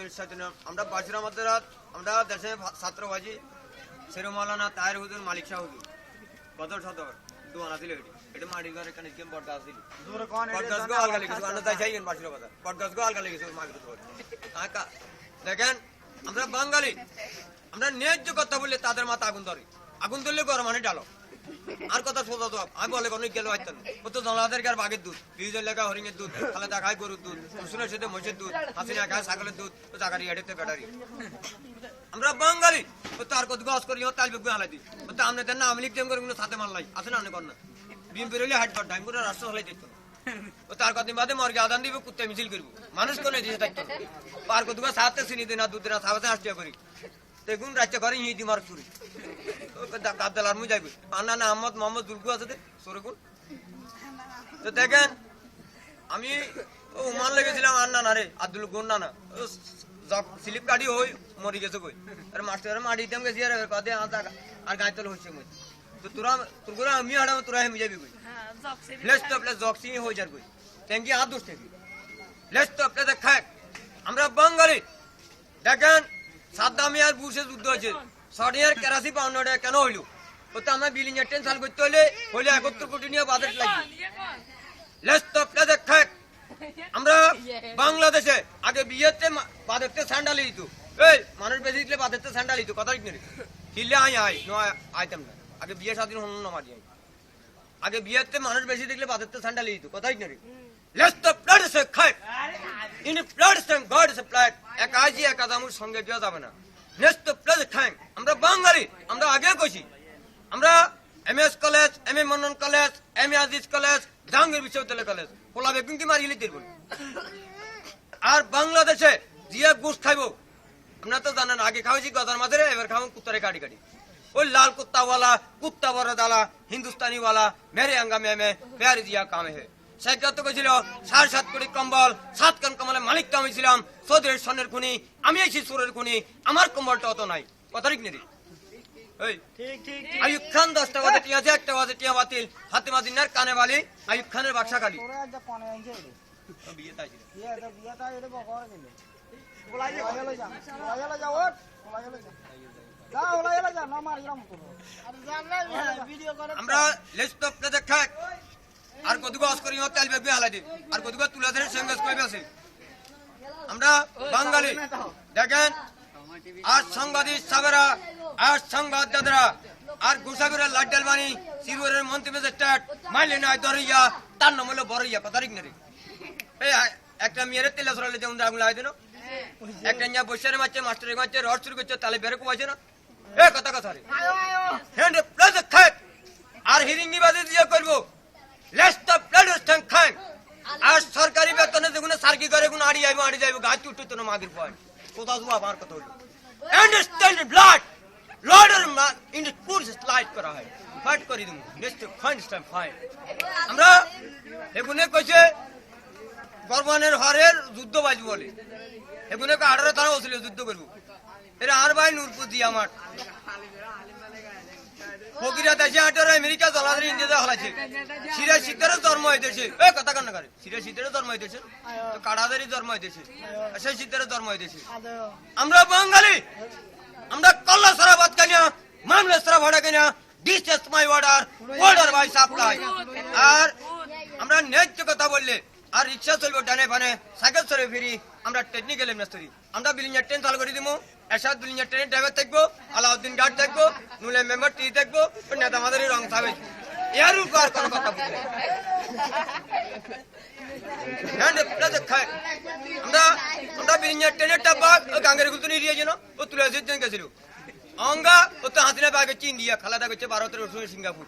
আমরা বাসির আমাদের আমরা দেশে ছাত্র বাজি সেরু মালানা তাহের হুজুর মালিক শাহ হুজুর। বদর সদর দোয়ানা ছিল এটি। এটা মাটির ঘরে কানে কেম বটগাছ ছিল বটগাছ গো আলগা লিখেছে অন্য তাই চাইছেন বাসির বাজার বটগাছ গো আলগা লিখেছে মাগরে তো কাকা দেখেন আমরা বাঙালি। আমরা ন্যায্য কথা বললে তাদের মাথা আগুন ধরে। আগুন ধরলে গরম মানে ডালো। আর কথা সোজা তো আমি বলে কোনো গেল আইতেন ও তো জলাদের গার বাঘের দুধ বীজের লেখা হরিণের দুধ, খালেদা খায় গরুর দুধ রসুনের সাথে মহিষের দুধ, হাসিনা খায় ছাগলের দুধ, ও জাগারি এড়েতে ব্যাটারি। আমরা বাঙালি, ও তো আর কত গছ করি, ও তাল বেগুন হালাই দিই। ও তো আমনে দেন না, আমি লিখতে করে সাথে মারলাই আছে না কর না বিম বেরোলে হাট কর ডাইম করে রাষ্ট্র হলাই দিত। ও তার কদিন বাদে মর্গে আদান দিব কুত্তে মিছিল করব। মানুষ কোনে দিয়ে থাকতো পার কত সাথে চিনি দিন আর দুধের সাথে আসতে করি। দেখুন রাজ্য করে ইঁদি মার চুরি। গাবদালার মুই যাইবে। আন্না না আহমদ মোহাম্মদ দুলকু আছে সরকুন তো দেখেন আমি উমান লেগেছিলাম আন্না না রে আব্দুল গুন না না। স্লিপ গাড়ি হই মরি গেছে কই। আর মাস্টার মাটি দিতাম গেছি আর কদে আর গাইতল হইছে মই তো তোরা তোর করে আমি হাড়াম তোরা হেমি যাবি কই। প্লেস তো প্লেস জক্সি হই যার কই। ট্যাঙ্কি হাত দুষ্ট থেকে প্লেস তো প্লেস খাক আমরা বাঙালি। দেখেন সাদ্দাম ইয়ার বুশে যুদ্ধ হয়েছে। পাউন্ডে কেন হইল? ওতে আমরা টেনশন করতে হলে একত্র কোটি নিয়ে বাজেট লাগবে। আমরা বাংলাদেশে আগে বিয়েতে বাদেরতে স্যান্ডাল দিত। এই, মানুষ বেশি দিলে বাদেরতে স্যান্ডাল দিত। কথা নেই হিললে আই আই নো আইতাম না। আগে বিয়ে স্বাধীন হল না আগে বিয়েতে মানুষ বেশি দেখলে বাদেরতে স্যান্ডাল দিত। কথা নেই লেস তো প্লেট সে খাক ইন প্লেট সে গড সে প্লেট এক আজি এক আদামুর সঙ্গে দেওয়া যাবে না। নেক্সট তো প্লেট খাং আমরা বাঙালি আমরা আগে কইছি। আমরা M S college M A Mannan college M A Aziz college Jahangir বিশ্ববিদ্যালয় কলেজ। পোলা বেগুন কি মারিলে দিব আর বাংলাদেশে জিয়া গোস খাইবো। আপনারা তো জানেন আগে খাওয়াইছি গদার মাঝে এবার খাওয়ান কুত্তারে কাটি কাটি। ওই লাল কুত্তাওয়ালা কুত্তা বড় দালা হিন্দুস্তানি ওয়ালা মেরে আঙ্গা মে মে প্যারি জিয়া কামে হে। শেখ তো কইছিল সাড়ে সাত কোটি কম্বল সাত কান কম্বলে মালিক তো আমি ছিলাম সৌদের সনের খুনি আমি আইছি সুরের খুনি আমার কম্বলটা অত নাই। কথা ঠিক নেই এই ঠিক ঠিক আইয়ুব খান দশটা বাজে টিয়া আছে একটা বাজে টিয়া বাতিল ফাতেমা দিনার কানে বালি আইয়ুব খানের বাক্সা কালি। বিয়ে তাই বিয়ে তো বিয়ে তা এটা বকর গেলে। ওলাই যা ওলাই যা ওট যা। যা ওলাই যা না মার ইরাম তো আরে জানলে ভিডিও করে আমরা লিস্ট অফ আর হালাই দিই আর কতগু তুলা ধরে সঙ্গে কইবে আছে। আমরা বাঙালি দেখেন আর সাংবাদিক সাবেরা আর সংবাদদাতারা আর গোসাগরের লাড্ডাল বানি সিরুরের মন্ত্রী ম্যাজিস্ট্রেট মাইলে নাই দরিয়া তার নাম হলো বড়ইয়া কথা ঠিক এই একটা মেয়ের তেলে সরালে যেমন আগুন লাগাই দিন। একটা নিয়ে বসে মারছে মাস্টারের মারছে রড শুরু করছে তাহলে বেরো কমাইছে না? এ কথা কথা রে। হ্যান্ড প্লাস খাক আর হিরিং নিবাদে দিয়ে করব। লেস্ট অফ প্লেডস্টন খান আর সরকারি বেতনে দেখুন সার্কি ব্লাড ফাইন আমরা এগুনে কইছে বর্মানের হরের যুদ্ধ বাজ বলে এগুনে আঠারো তারা ওসিল যুদ্ধ করব এরা আর ভাই নূরপুর দিয়ে আমার ফকিরা দেশে আমেরিকা জলাধার ইন্ডিয়াতে হলাইছে। সিরিয়া শীতেরও জন্ম হইতেছে। এ কথা কেন করে? সিরিয়া শীতেরও জন্ম হইতেছে। তো কাড়াদারি জন্ম হইতেছে। সেই শীতেরও জন্ম হইতেছে। আমরা বাঙালি। আমরা কল্লা সারা বাদ কেন মামলা সারা ভাড়া কেন this is my order order by supply আর আমরা ন্যায্য কথা বললে আর রিক্সা চলবো ডানে ফানে সাইকেল চলে ফিরি। আমরা টেকনিক্যাল মিস্ত্রি আমরা বিলিং ট্রেন চালু করে দিব এরশাদ বিলিং ট্রেনের ড্রাইভার থাকব, আলাউদ্দিন গার্ড থাকব, নুলে মেম্বার টি থাকব নেতা আমাদের রং থাকবে। এর উপর আর কোনো কথা বলবে খায়। আমরা আমরা বিরিঞ্জা ট্রেনের টাব্বা ও গাঙ্গের গুলতো নিয়ে যেন, ও তুলে আসে জন গেছিল অঙ্গা, ও তো হাতিনা বাগে চীন দিয়া খালাদা করছে ভারতের সিঙ্গাপুর।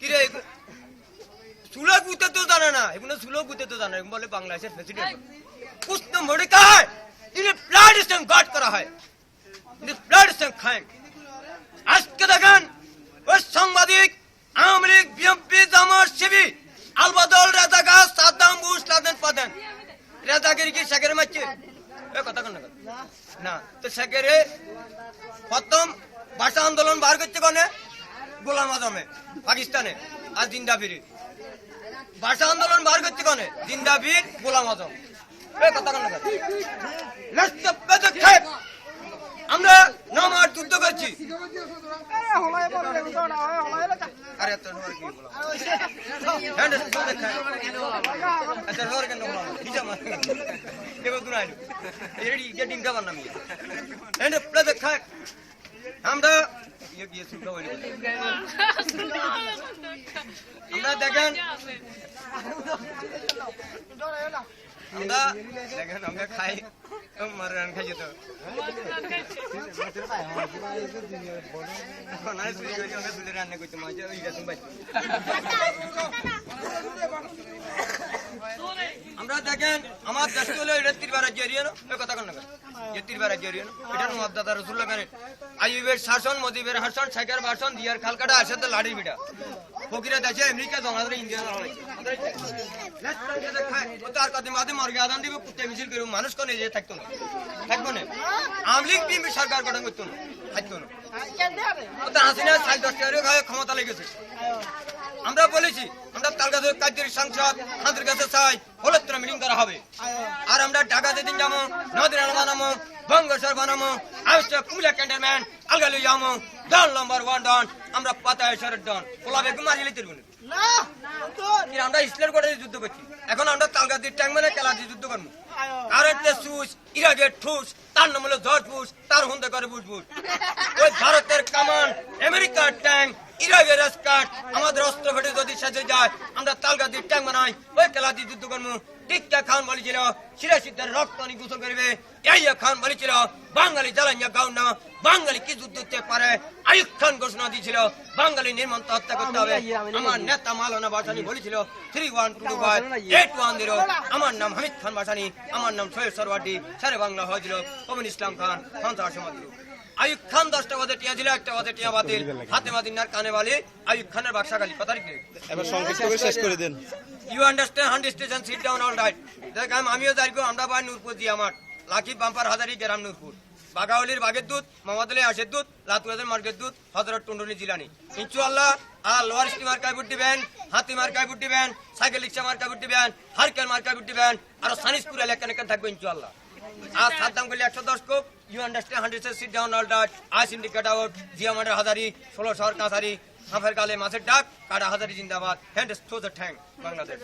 কিরে চুলো গুতে তো জানে না। এগুলো চুলো গুতে তো জানে বলে বাংলাদেশের প্রেসিডেন্ট কৃষ্ণ মরিকা হয় তিনি ব্লাড স্ট্যাং গার্ড করা হয়, তিনি ব্লাড স্ট্যাং খায়। আজকে দেখেন, ওই সাংবাদিক, আওয়ামী লীগ, বিএনপি, জামাত শিবি আলবাদল, রাজাকার, সাদ্দাম, বুশ, লাদেন পাদেন রাজাগিরি কি সাগের মারছে এ কথা কেন না তো সাগেরে প্রথম ভাষা আন্দোলন বার করছে কনে গোলাম আজমে, পাকিস্তানে। আর জিন্দাফিরি ভাষা আন্দোলন বার করছে কনে জিন্দাবির গোলাম আজম. আমরা নমার যুদ্ধ করছি। আরে হলাই বললে তো না হয় হলাই লাগা আরে এত সময় কি বলা? আর তো দেখা আচ্ছা ধর কেন বলা হিসাব মার প্লে দ্য আমরা ইয়ে কি সুকা বলি আমরা দেখেন। আমরা দেখেন আমরা খাই। মারান খাই তো। না সুরি করি আমরা সুরি রান্না করতে মাঝে আমরা দেখেন, আমার দেশ হলো এটা তিরবার রাজ্য এরিয়া কথা কেন যে রাজ্য এরিয়া, না? এটা মহাদাদা রসুল্লাহ খানে আইবের শাসন মদিবের হাসন শেখের বাসন দিয়ার খালকাটা আসাতে লাড়ি বিটা ফকিরা দেশে আমেরিকা, জঙ্গলাদের ইন্ডিয়া তার মাঝে মর্গে আদান দিবে, কুত্তে মিছিল করব মানুষ কোনে যে থাকতো না। থাকব না। আমলিং টিম সরকার গঠন করতো না। থাকতো না। তো হাসিনা সাড়ে দশ টাকা খায় ক্ষমতা লেগেছে। আমরা বলেছি আমরা কাছে কাজের সংসদ হাতের কাছে চাই হলত্র মিটিং করা হবে। আর আমরা ঢাকা যেদিন যাব নদীর বানাবো বঙ্গসর বানাবো আবশ্যক কুমিল্লা ক্যান্টনমেন্ট আলগালি যাব ডন নম্বর ওয়ান ডন আমরা পাতায় সরের ডন পোলা বেগম মারিয়ে লিতে আমরা ইসলাম করে যুদ্ধ করছি। এখন আমরা তালগাদির ট্যাঙ্ক মানে কেলা দিয়ে যুদ্ধ করব। কারেন্টের সুস ইরাকের ঠুস তার নাম হলো ঝড় ফুস তার হুন্দে করে বুঝবুঝ। ওই ভারতের কামান আমেরিকার ট্যাঙ্ক ইরাকের বলেছিল বাঙালি ঘোষণা দিয়েছিল, বাঙালি নির্মন্ত হত্যা করতে হবে। আমার নেতা মালানা বাসানি বলেছিল three one two eight one zero আমার নাম হামিদ খান বাসানি আমার নাম সৈয়দ সরওয়ার্ডি সারে বাংলা হয়েছিল কবিন ইসলাম খান আয়ুব খান দশটা বাজে টিয়া ছিল একটা বাজে টিয়া বাতিল। হাতে মাদিনার কানে বালি আয়ুব খানের বাক্সা গালি কথা এবার সংক্ষিপ্ত করে শেষ করে দেন। You understand hundred station sit down all right দেখ আমি- আমিও যাইব আমরা নূরপুর আমার। লাকি বাম্পার হাজারি গ্রাম নূরপুর। বাগাওয়ালির বাগের দুধ মোহাম্মদুল্লাহ আশের দুধ লাতুয়াদের মার্কেট দুধ হজরত টুন্ডনি জিলানি। ইনশাআল্লাহ আর লোয়ার স্টি মার্কায় বুট দিবেন হাতি মার্কায় বুট দিবেন সাইকেল রিক্সা মার্কায় বুট দিবেন হারকেল মার্কায় বুট দিবেন আর সানিসপুর এলাকা থাকবে ইনশাআল্লাহ। আর সাত দাম করলে একশো দশ কোপ। You understand hundred sit down all ডাট I syndicate out জিয়ামানের হাজারি, ষোলো শহর কাঁসারি সাফের কালে মাছের ডাক, কাটা হাজারি, জিন্দাবাদ। হ্যান্ড থ্রো দ্য ঠ্যাং বাংলাদেশ